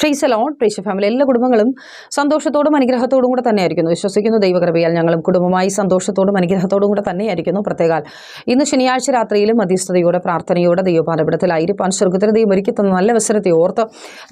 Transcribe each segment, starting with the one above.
ഫ്രീസലോൺ പ്രീശ family എല്ലാ കുടുംബങ്ങളും സന്തോഷത്തോടും അനുഗ്രഹത്തോടും കൂടെ തന്നെയായിരിക്കുന്നു. വിശ്വസിക്കുന്നു ദൈവകൃപയാൽ ഞങ്ങളും കുടുംബമായി സന്തോഷത്തോടും അനുഗ്രഹത്തോടും കൂടെ തന്നെയായിരിക്കുന്നു. പ്രത്യേകാൽ ഇന്ന് ശനിയാഴ്ച രാത്രിയിലും മധ്യസ്ഥതയോടെ പ്രാർത്ഥനയോടെ ദൈവപാലപിടത്തിലായിരിക്കാൻ സ്വർഗത്തിന് ദൈവം ഒരുക്കി തന്ന നല്ല അവസരത്തെ ഓർത്ത്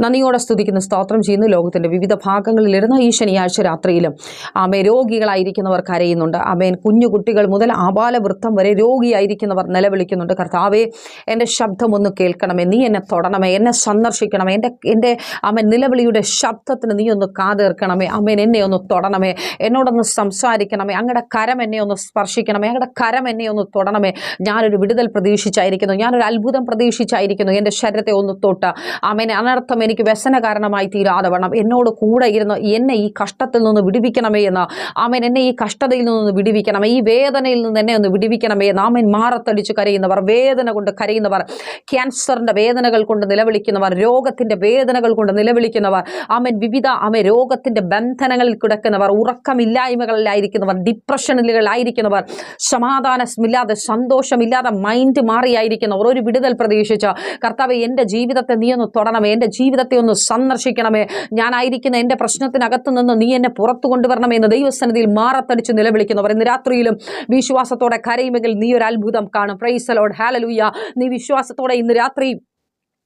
നന്ദിയോടെ സ്തുതിക്കുന്ന സ്തോത്രം ചെയ്യുന്നു. ലോകത്തിന്റെ വിവിധ ഭാഗങ്ങളിലിരുന്ന് ഈ ശനിയാഴ്ച രാത്രിയിലും ആമേ രോഗികളായിരിക്കുന്നവർ കരയുന്നുണ്ട്. ആമേൻ കുഞ്ഞു കുട്ടികൾ മുതൽ ആബാലവൃത്തം വരെ രോഗിയായിരിക്കുന്നവർ നിലവിളിക്കുന്നുണ്ട്. കർത്താവേ എന്റെ ശബ്ദം ഒന്ന് കേൾക്കണമേ നീ എന്നെ തൊടണമേ എന്നെ സന്ദർശിക്കണമേ എന്റെ എന്റെ അമ്മൻ നിലവിളിയുടെ ശബ്ദത്തിന് നീ ഒന്ന് കാതേർക്കണമേ. അമ്മേൻ എന്നെ ഒന്ന് തൊടണമേ. എന്നോടൊന്ന് സംസാരിക്കണമേ. അങ്ങയുടെ കരം എന്നെ ഒന്ന് സ്പർശിക്കണമേ. അങ്ങയുടെ കരം എന്നെ ഒന്ന് തൊടണമേ. ഞാനൊരു വിടുതൽ പ്രതീക്ഷിച്ചായിരിക്കുന്നു. ഞാനൊരു അത്ഭുതം പ്രതീക്ഷിച്ചായിരിക്കുന്നു. എന്റെ ശരീരത്തെ ഒന്ന് തൊട്ട്. അമ്മേനെ അനർത്ഥം എനിക്ക് വ്യസന കാരണമായി തീരാതെ വേണം എന്നോട് കൂടെ ഇരുന്ന് എന്നെ ഈ കഷ്ടത്തിൽ നിന്ന് വിടിവിക്കണമേ എന്ന്. ആമേൻ എന്നെ ഈ കഷ്ടതയിൽ നിന്ന് വിടിവിക്കണമേ. ഈ വേദനയിൽ നിന്ന് എന്നെ ഒന്ന് വിടിവിക്കണമേ എന്ന്. ആമേൻ മാറത്തടിച്ച് കരയുന്നവർ വേദന കൊണ്ട് കരയുന്നവർ ക്യാൻസറിന്റെ വേദനകൾ കൊണ്ട് നിലവിളിക്കുന്നവർ രോഗത്തിന്റെ വേദനകൾ കൊണ്ട് നിലവിളിക്കുന്നവർ ആമേൻ വിവിധ അമ രോഗത്തിന്റെ ബന്ധനങ്ങളിൽ കിടക്കുന്നവർ ഉറക്കമില്ലായ്മകളിലായിരിക്കുന്നവർ ഡിപ്രഷനിലുകളായിരിക്കുന്നവർ സമാധാനമില്ലാതെ സന്തോഷമില്ലാതെ മൈൻഡ് മാറിയായിരിക്കുന്നവർ. ഒരു വിടുതൽ പ്രതീക്ഷിച്ച് കർത്താവ് എന്റെ ജീവിതത്തെ നീ ഒന്ന് തൊടണമേ എന്റെ ജീവിതത്തെ ഒന്ന് സന്ദർശിക്കണമേ. ഞാനായിരിക്കുന്ന എന്റെ പ്രശ്നത്തിനകത്ത് നിന്ന് നീ എന്നെ പുറത്തു കൊണ്ടുവരണമേ എന്ന് ദൈവസന്നിധിയിൽ മാറത്തടിച്ച് നിലവിളിക്കുന്നവർ. ഇന്ന് രാത്രിയിലും വിശ്വാസത്തോടെ കരയുമെങ്കിൽ നീ ഒരു അത്ഭുതം കാണും. പ്രൈസലോഡ് ഹാലലൂയ നീ വിശ്വാസത്തോടെ ഇന്ന് രാത്രി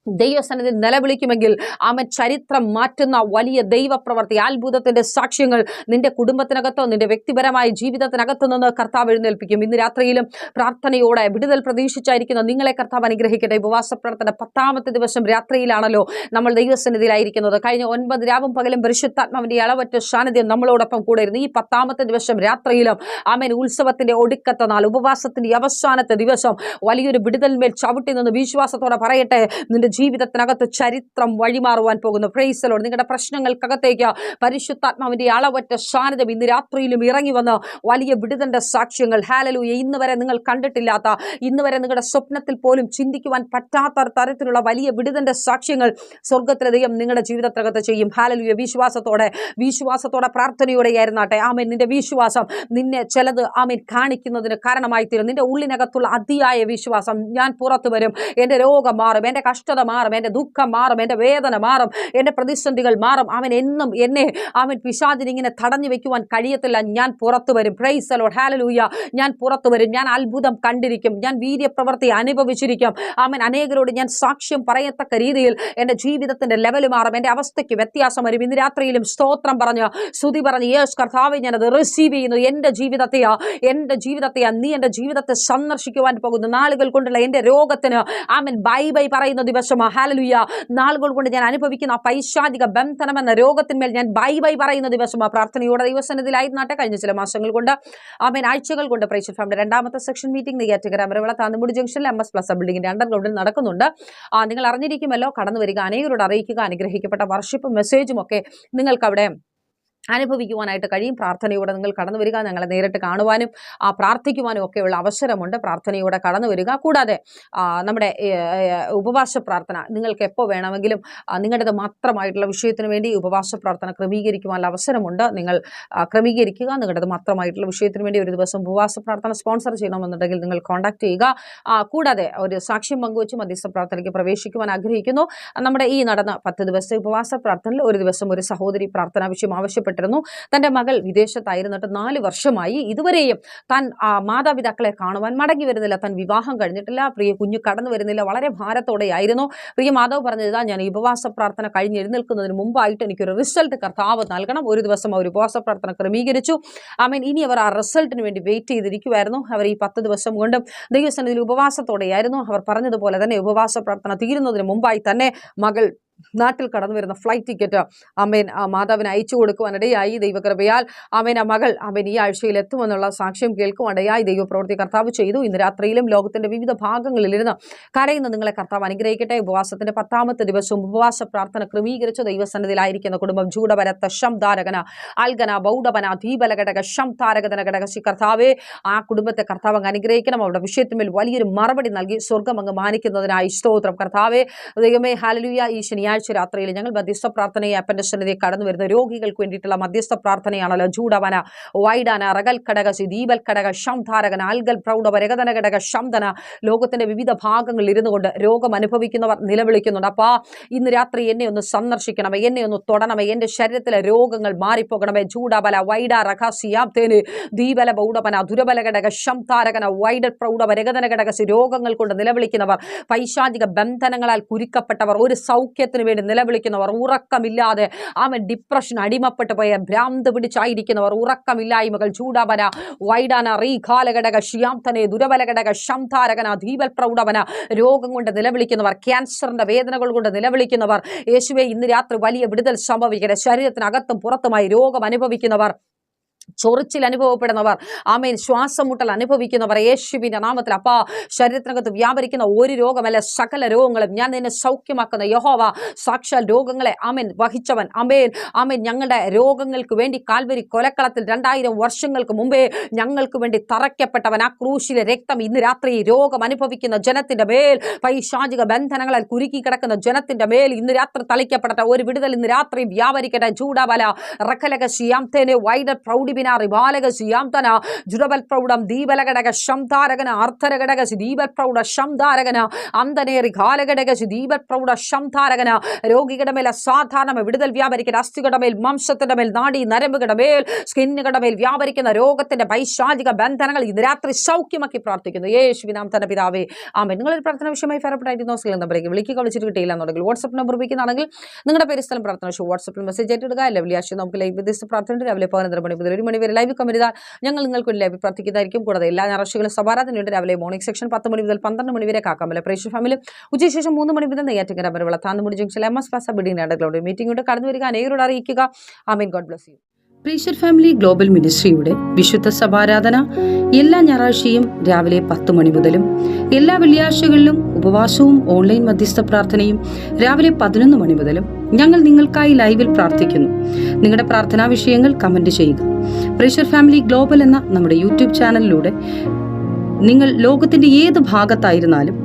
ദൈവസന്നിധി നിലവിളിക്കുമെങ്കിൽ അവൻ ചരിത്രം മാറ്റുന്ന വലിയ ദൈവപ്രവർത്തി അത്ഭുതത്തിന്റെ സാക്ഷ്യങ്ങൾ നിന്റെ കുടുംബത്തിനകത്തോ നിന്റെ വ്യക്തിപരമായ ജീവിതത്തിനകത്തു നിന്ന് കർത്താവ് എഴുന്നേൽപ്പിക്കും. ഇന്ന് രാത്രിയിലും പ്രാർത്ഥനയോടെ വിടുതൽ പ്രതീക്ഷിച്ചായിരിക്കുന്ന നിങ്ങളെ കർത്താവ് അനുഗ്രഹിക്കട്ടെ. ഉപവാസ പ്രാർത്ഥന പത്താമത്തെ ദിവസം രാത്രിയിലാണല്ലോ നമ്മൾ ദൈവസന്നിധിയിലായിരിക്കുന്നത്. കഴിഞ്ഞ ഒൻപത് രാവും പകലും പരിശുദ്ധാത്മാവിന്റെ അളവറ്റ സാന്നിധ്യം നമ്മളോടൊപ്പം കൂടെ ഈ പത്താമത്തെ ദിവസം രാത്രിയിലും ആമേൻ ഉത്സവത്തിന്റെ ഒടുക്കത്തെ നാൾ ഉപവാസത്തിന്റെ അവസാനത്തെ ദിവസം വലിയൊരു വിടുതൽമേൽ ചവിട്ടി നിന്ന് വിശ്വാസത്തോടെ പറയട്ടെ. നിന്റെ ജീവിതത്തിനകത്ത് ചരിത്രം വഴിമാറുവാൻ പോകുന്നു. പ്രൈസലോട് നിങ്ങളുടെ പ്രശ്നങ്ങൾക്കകത്തേക്ക് പരിശുദ്ധാത്മാവിന്റെ അളവറ്റ സാന്നിധ്യം ഇന്ന് രാത്രിയിലും ഇറങ്ങി വന്ന് വലിയ വിടുതന്റെ സാക്ഷ്യങ്ങൾ. ഹാലലൂയ ഇന്ന് വരെ നിങ്ങൾ കണ്ടിട്ടില്ലാത്ത ഇന്ന് വരെ നിങ്ങളുടെ സ്വപ്നത്തിൽ പോലും ചിന്തിക്കുവാൻ പറ്റാത്ത തരത്തിലുള്ള വലിയ വിടുതന്റെ സാക്ഷ്യങ്ങൾ സ്വർഗത്തിലെ ദൈവം നിങ്ങളുടെ ജീവിതത്തിനകത്ത് ചെയ്യും. ഹാലലൂയ വിശ്വാസത്തോടെ വിശ്വാസത്തോടെ പ്രാർത്ഥനയോടെ ആയിരുന്നാട്ടെ. ആമേൻ. നിന്റെ വിശ്വാസം നിന്നെ ചിലത് ആമേൻ കാണിക്കുന്നതിന് കാരണമായി തീരും നിന്റെ ഉള്ളിനകത്തുള്ള അതിയായ വിശ്വാസം ഞാൻ പുറത്തു വരും. എന്റെ രോഗം മാറും. എന്റെ കഷ്ടത മാറും എന്റെ ദുഃഖം മാറും എന്റെ വേദന മാറും എന്റെ പ്രതിസന്ധികൾ മാറും. അവൻ എന്നും എന്നെ അവൻ പിശാചിനിങ്ങനെ തടഞ്ഞു വെക്കുവാൻ കഴിയത്തില്ല. ഞാൻ പുറത്തു വരും. പ്രൈസ് അലോഡ് ഹാലലൂയ ഞാൻ പുറത്തു വരും. ഞാൻ അത്ഭുതം കണ്ടിരിക്കും. ഞാൻ വീര്യപ്രവൃത്തി അനുഭവിച്ചിരിക്കും. അവൻ അനേകരോട് ഞാൻ സാക്ഷ്യം പറയത്തക്ക രീതിയിൽ എന്റെ ജീവിതത്തിന്റെ ലെവൽ മാറും. എന്റെ അവസ്ഥയ്ക്ക് വ്യത്യാസം വരും. ഇന്ന് രാത്രിയിലും സ്തോത്രം പറഞ്ഞ് സ്തുതി പറഞ്ഞ് യേശ് കർത്താവ് ഞാനത് റിസീവ് ചെയ്യുന്നു. എന്റെ ജീവിതത്തെയാ എന്റെ ജീവിതത്തെയാ നീ എന്റെ ജീവിതത്തെ സന്ദർശിക്കുവാൻ പോകുന്നു നാളുകൾ കൊണ്ടുള്ള എന്റെ രോഗത്തിന് ആമൻ ബൈ ബൈ പറയുന്ന ദിവസം ഹാലലുയ നാളുകൾ കൊണ്ട് ഞാൻ അനുഭവിക്കുന്ന പൈശാചിക ബന്ധനം എന്ന രോഗത്തിന്മേൽ ഞാൻ ബൈ ബൈ പറയുന്ന ദിവസം പ്രാർത്ഥനയോടെ ദൈവസന്നിധിയിലായിരുന്നാട്ടെ കഴിഞ്ഞ ചില മാസങ്ങൾ കൊണ്ട്. ആമേൻ. ആഴ്ചകൾ കൊണ്ട് പ്രൈസ് ഫാമിലി രണ്ടാമത്തെ സെക്ഷൻ മീറ്റിംഗ് നെയ്യാറ്റുകര അമരവിള താന്നുമുടി ജംഗ്ഷനിൽ എം എസ് പ്ലസ് ബിൽഡിംഗിന്റെ അണ്ടർഗ്രൗണ്ടിൽ നടക്കുന്നുണ്ട്. നിങ്ങൾ അറിഞ്ഞിരിക്കുമല്ലോ. കടന്നു വരിക അനേകരോട് അറിയിക്കുക അനുഗ്രഹിക്കപ്പെട്ട വർഷിപ്പും മെസ്സേജും ഒക്കെ നിങ്ങൾക്ക് അവിടെ അനുഭവിക്കുവാനായിട്ട് കഴിയും. പ്രാർത്ഥനയോടെ നിങ്ങൾ കടന്നു വരിക ഞങ്ങളെ നേരിട്ട് കാണുവാനും ആ പ്രാർത്ഥിക്കുവാനും ഒക്കെയുള്ള അവസരമുണ്ട്. പ്രാർത്ഥനയോടെ കടന്നു വരിക. കൂടാതെ നമ്മുടെ ഉപവാസ പ്രാർത്ഥന നിങ്ങൾക്ക് എപ്പോൾ വേണമെങ്കിലും നിങ്ങളുടേത് മാത്രമായിട്ടുള്ള വിഷയത്തിന് വേണ്ടി ഉപവാസ പ്രാർത്ഥന ക്രമീകരിക്കുവാനുള്ള അവസരമുണ്ട്. നിങ്ങൾ ക്രമീകരിക്കുക. നിങ്ങളുടേത് മാത്രമായിട്ടുള്ള വിഷയത്തിന് വേണ്ടി ഒരു ദിവസം ഉപവാസ പ്രാർത്ഥന സ്പോൺസർ ചെയ്യണമെന്നുണ്ടെങ്കിൽ നിങ്ങൾ കോൺടാക്ട് ചെയ്യുക. കൂടാതെ ഒരു സാക്ഷ്യം പങ്കുവച്ച് മധ്യസ്ഥ പ്രാർത്ഥനയ്ക്ക് പ്രവേശിക്കുവാൻ ആഗ്രഹിക്കുന്നു. നമ്മുടെ ഈ നടന്ന പത്ത് ദിവസത്തെ ഉപവാസ പ്രാർത്ഥനയിൽ ഒരു ദിവസം ഒരു സഹോദരി പ്രാർത്ഥനാ വിഷയം ആവശ്യപ്പെട്ടിരുന്നു തന്റെ മകൾ വിദേശത്തായിരുന്നിട്ട് നാല് വർഷമായി ഇതുവരെയും താൻ മാതാപിതാക്കളെ കാണുവാൻ മടങ്ങി വരുന്നില്ല. താൻ വിവാഹം കഴിഞ്ഞിട്ടില്ല. പ്രിയ കുഞ്ഞു കടന്നു വരുന്നില്ല. വളരെ ഭാരത്തോടെയായിരുന്നു. പ്രിയ മാതാവ് പറഞ്ഞത് ഞാൻ ഉപവാസ പ്രാർത്ഥന കഴിഞ്ഞ് എഴുന്നേൽക്കുന്നതിന് മുമ്പായിട്ട് എനിക്കൊരു റിസൾട്ട് കർത്താവ് നൽകണം. ഒരു ദിവസം അവർ ഉപവാസ പ്രാർത്ഥന ക്രമീകരിച്ചു. ആമീൻ. ഇനി അവർ ആ റിസൾട്ടിന് വേണ്ടി വെയിറ്റ് ചെയ്തിരിക്കുമായിരുന്നു അവർ ഈ പത്ത് ദിവസം കൊണ്ട് ദൈവസന്നിധിയിൽ ഉപവാസത്തോടെയായിരുന്നു. അവർ പറഞ്ഞതുപോലെ തന്നെ ഉപവാസ പ്രാർത്ഥന തീരുന്നതിന് മുമ്പായി തന്നെ മകൾ നാട്ടിൽ കടന്നു വരുന്ന ഫ്ലൈറ്റ് ടിക്കറ്റ് അമ്മേൻ മാതാവിന് അയച്ചു കൊടുക്കുവാനിടയായി ദൈവകൃപയാൽ അമ്മേൻ ആ മകൾ അമ്മേൻ ഈ ആഴ്ചയിൽ എത്തുമെന്നുള്ള സാക്ഷ്യം കേൾക്കുവാനിടയായി ദൈവപ്രവൃത്തി കർത്താവ് ചെയ്തു. ഇന്ന് രാത്രിയിലും ലോകത്തിന്റെ വിവിധ ഭാഗങ്ങളിലിരുന്ന് കരയുന്ന നിങ്ങളെ കർത്താവ് അനുഗ്രഹിക്കട്ടെ. ഉപവാസത്തിന്റെ പത്താമത്തെ ദിവസം ഉപവാസ പ്രാർത്ഥന ക്രമീകരിച്ച ദൈവസന്നിധിയിലായിരിക്കുന്ന കുടുംബം ജൂഡപരത്ത ശം ധാരകന അൽഗന ബൗഡപന ദീപലഘടക ശം താരകതന ഘടകശി കർത്താവെ ആ കുടുംബത്തെ കർത്താവ് അങ്ങ് അനുഗ്രഹിക്കണം. അവരുടെ വിഷയത്തിന്മേൽ വലിയൊരു മറുപടി നൽകി സ്വർഗം അങ്ങ് മാനിക്കുന്നതിനായി സ്തോത്രം. കർത്താവെ ദൈവമേ ഹാലലുയ ഈ ശനിയാഴ്ച ശനിയാഴ്ച രാത്രിയിൽ ഞങ്ങൾ മധ്യസ്ഥ പ്രാർത്ഥനയെ സന്നിധി കടന്നു വരുന്ന രോഗികൾക്ക് വേണ്ടിയിട്ടുള്ള മധ്യസ്ഥ പ്രാർത്ഥനയാണല്ലോ. ജൂഡവന വൈഡാന റകൽ ഘടക ദീപൽ ഘടക ശംധാരകൻ അൽഗൽ പ്രൗഢ രഗതന ഘടക ശംധന ലോകത്തിന്റെ വിവിധ ഭാഗങ്ങളിൽ ഇരുന്നു കൊണ്ട് രോഗം അനുഭവിക്കുന്നവർ നിലവിളിക്കുന്നുണ്ട്. അപ്പോൾ ഇന്ന് രാത്രി എന്നെ ഒന്ന് സന്ദർശിക്കണമേ എന്നെ ഒന്ന് തൊടണമേ എന്റെ ശരീരത്തിലെ രോഗങ്ങൾ മാറിപ്പോകണമേ. ജൂഡബല വൈഡ റഖാസിയാപ്തേന് ദീപല ബൗഡപന ദുരബല ഘടക ശംതാരകന വൈഡ പ്രൗഢ രഗതന ഘടകസി രോഗങ്ങൾ കൊണ്ട് നിലവിളിക്കുന്നവർ പൈശാചിക ബന്ധനങ്ങളാൽ കുരുക്കപ്പെട്ടവർ ഒരു സൗഖ്യത്തിന് വേണ്ടി നിലവിളിക്കുന്നവർ ഉറക്കമില്ലാതെ അവൻ ഡിപ്രഷൻ അടിമപ്പെട്ടു പോയ ഭ്രാന്ത് പിടിച്ചായിരിക്കുന്നവർ ഉറക്കമില്ലായ്മകൾ ചൂടവന വൈഡാന റീ കാലഘടക ഷിയാംതനെ ദുരബലഘടക ശംധാരകന ദീപൽ പ്രൗഢവന രോഗം കൊണ്ട് നിലവിളിക്കുന്നവർ ക്യാൻസറിന്റെ വേദനകൾ കൊണ്ട് നിലവിളിക്കുന്നവർ യേശുവെ ഇന്ന് രാത്രി വലിയ വിടുതൽ സംഭവിക്കുന്ന ശരീരത്തിനകത്തും പുറത്തുമായി രോഗം അനുഭവിക്കുന്നവർ ചൊറിച്ചിൽ അനുഭവപ്പെടുന്നവർ. ആമേൻ. ശ്വാസം മുട്ടൽ അനുഭവിക്കുന്നവർ. യേശുവിന്റെ നാമത്തിൽ അപ്പാ ശരീരത്തിനകത്ത് വ്യാപരിക്കുന്ന ഒരു രോഗമല്ല സകല രോഗങ്ങളും. ഞാൻ നിന്നെ സൗഖ്യമാക്കുന്ന യഹോവ സാക്ഷാൽ രോഗങ്ങളെ ആമേൻ വഹിച്ചവൻ. അമേൻ ആമേൻ. ഞങ്ങളുടെ രോഗങ്ങൾക്ക് വേണ്ടി കാൽവരി കൊലക്കളത്തിൽ രണ്ടായിരം വർഷങ്ങൾക്ക് മുമ്പേ ഞങ്ങൾക്ക് വേണ്ടി തറയ്ക്കപ്പെട്ടവൻ. ആ ക്രൂശിലെ രക്തം ഇന്ന് രാത്രി രോഗം അനുഭവിക്കുന്ന ജനത്തിന്റെ മേൽ പൈശാചിക ബന്ധനങ്ങളാൽ കുരുക്കി കിടക്കുന്ന ജനത്തിന്റെ മേൽ ഇന്ന് രാത്രി തളിക്കപ്പെടട്ടെ. ഒരു വിടുതൽ ഇന്ന് രാത്രി വ്യാപരിക്കട്ടെ. ചൂടാവല റഖലക ശിയാംതേനെ വൈഡർ പ്രൗഢിബിനാറി ബാലക ശിയാംതന ജുഡബൽ പ്രൗഢം ദീപലഘടക ശംതാരകന അർത്ഥരഘടകസി ദീപൽ പ്രൗഢ ശംധാരകന അന്തനേറി കാലഘടകസി ദീപൽ പ്രൗഢ ശംധാരകന രോഗികളുടെ മേൽ അസാധാരണ വിടുതൽ വ്യാപരിക്കുന്ന അസ്ഥികളുടെ മേൽ മാംസത്തിന്റെ മേൽ നാടി വ്യാപരിക്കുന്ന രോഗത്തിന്റെ പൈശാചിക ബന്ധനങ്ങൾ ഇന്ന് രാത്രി സൗഖ്യമാക്കി പ്രാർത്ഥിക്കുന്നു. യേശുവിനാം പിതാവേ ആമേ നിങ്ങളൊരു പ്രാർത്ഥന വിഷയമായി നമ്പറേക്ക് വിളിക്കുക. വിളിച്ചിട്ട് കിട്ടിയില്ല എന്നുണ്ടെങ്കിൽ നമ്പർ ഉപയോഗിക്കുന്നതാണെങ്കിൽ നിങ്ങളുടെ പേര് സ്ഥലം പ്രാർത്ഥന വാട്സപ്പിൽ മെസ്സേജ് ആയിട്ടിടുക അല്ലെ വെള്ളിയാഴ്ച നമുക്ക് ലൈവ് പ്രാർത്ഥന രാവിലെ പതിനൊന്നര മണി മുതൽ ഒരു മണി വരെ ലൈവ് കമരുതാൽ ഞങ്ങൾ നിങ്ങൾക്ക് ലൈവ് പ്രാർത്ഥിക്കുന്നതായിരിക്കും. കൂടാതെ എല്ലാ ഞായറാഴ്ചകളും സഭാരാധനയുണ്ട് രാവിലെ മോർണിംഗ് സെക്ഷൻ പത്ത് മണി മുതൽ പന്ത്രണ്ട് മണി വരെ കാക്കാമല്ല പ്രേക്ഷക ഫാമിലി ഉച്ചശേഷം മൂന്ന് മണി മുതൽ നെയ്യാറ്റിങ്കര വരെ താന്നുമുടി ജംഗ്ഷൻ എം എസ് പാസ ബിഡിംഗ് നടകളുടെ മീറ്റിംഗ് ഉണ്ട്. കടന്നു വരിക അനേകരോട് അറിയിക്കുക. ആമീൻ. God bless you പ്രീഷർ family global മിനിസ്ട്രിയുടെ വിശുദ്ധ സഭാരാധന എല്ലാ ഞായറാഴ്ചയും രാവിലെ പത്ത് മണി മുതലും എല്ലാ വെള്ളിയാഴ്ചകളിലും ഉപവാസവും ഓൺലൈൻ മധ്യസ്ഥ പ്രാർത്ഥനയും രാവിലെ പതിനൊന്ന് മണി മുതലും ഞങ്ങൾ നിങ്ങൾക്കായി ലൈവിൽ പ്രാർത്ഥിക്കുന്നു. നിങ്ങളുടെ പ്രാർത്ഥനാ വിഷയങ്ങൾ കമന്റ് ചെയ്യുക. പ്രഷർ ഫാമിലി ഗ്ലോബൽ എന്ന നമ്മുടെ യൂട്യൂബ് ചാനലിലൂടെ നിങ്ങൾ ലോകത്തിന്റെ ഏത് ഭാഗത്തായിരുന്നാലും